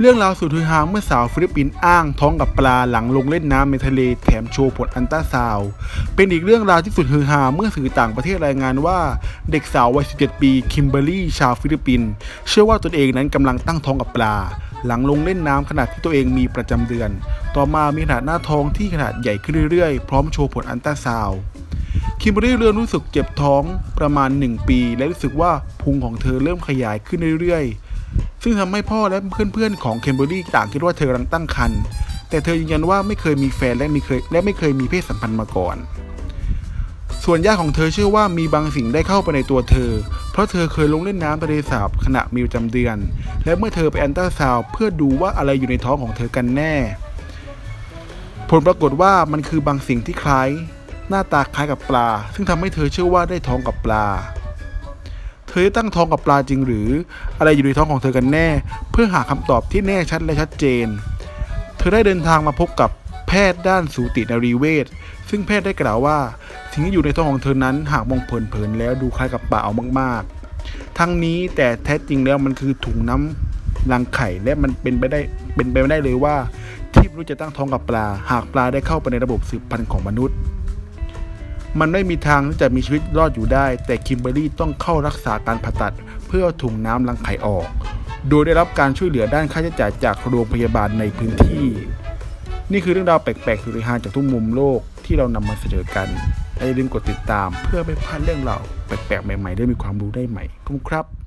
เรื่องราวสุดฮือฮาเมื่อสาวฟิลิปปินส์อ้างท้องกับปลาหลังลงเล่นน้ำในทะเลแถมโชว์ผลอันตราซาวเป็นอีกเรื่องราวที่สุดฮือฮาเมื่อสื่อต่างประเทศรายงานว่า เด็กสาววัย 17 ปีคิมเบอร์รี่ชาวฟิลิปปินส์เชื่อว่าตนเองนั้นกำลังตั้งท้องกับปลา หลังลงเล่นน้ำขณะที่ตัวเองมีประจำเดือน ต่อมามีขนาดหน้าท้องที่ขนาดใหญ่ขึ้นเรื่อยๆ พร้อมโชว์ผลอันตราซาวคิมเบอรรี่เริ่มรู้สึกเจ็บท้องประมาณ 1 ปี และรู้สึกว่าพุงของเธอเริ่มขยายขึ้นเรื่อยๆ ซึ่งทำให้พ่อและเพื่อนๆของเคมเบอรี่ต่างคิดว่าเธอกำลังตั้งครรภ์แต่เธอยืนยันว่าไม่เคยมีแฟนและมีเคยและไม่เคยมีเพศสัมพันธ์มาก่อน ส่วนญาติของเธอเชื่อว่ามีบางสิ่งได้เข้าไปในตัวเธอ เพราะเธอเคยลงเล่นน้ำทะเลสาบขณะมีประจำเดือน และเมื่อเธอไปแอนตราซาวเพื่อดูว่าอะไรอยู่ในท้องของเธอกันแน่ ผลปรากฏว่ามันคือบางสิ่งที่คล้าย หน้าตาคล้ายกับปลา ซึ่งทำให้เธอเชื่อว่าได้ท้องกับปลา ธอได้ตั้งท้องกับปลาจริงหรือ อะไรอยู่ในท้องของเธอกันแน่ เพื่อหาคำตอบที่แน่ชัดและชัดเจน เธอได้เดินทางมาพบกับแพทย์ด้านสูตินรีเวชซึ่งแพทย์ได้กล่าวว่าสิ่งที่อยู่ในท้องของเธอนั้นหากมองเผินๆแล้วดูคล้ายกับปลาเอามากๆ ทั้งนี้แต่แท้จริงแล้วมันคือถุงน้ำรังไข่และมันเป็นไปได้เป็นไปไม่ได้เลยว่าที่มนุษย์จะตั้งท้องกับปลา หากปลาได้เข้าไปในระบบสืบพันธุ์ของมนุษย์ มันไม่มีทางที่จะมีชีวิตรอดอยู่ได้ แต่คิมเบอรี่ต้องเข้ารักษาการผ่าตัด เพื่อถุงน้ำรังไข่ออก โดยได้รับการช่วยเหลือด้านค่าใช้จ่ายจากโรงพยาบาลในพื้นที่ นี่คือเรื่องราวแปลกๆสุดฮาจากทุกมุมโลกที่เรานำมาเสนอกันอย่าลืมกดติดตามเพื่อไม่พลาดเรื่องราวแปลกๆใหม่ๆได้มีความรู้ได้ใหม่ขอบคุณครับ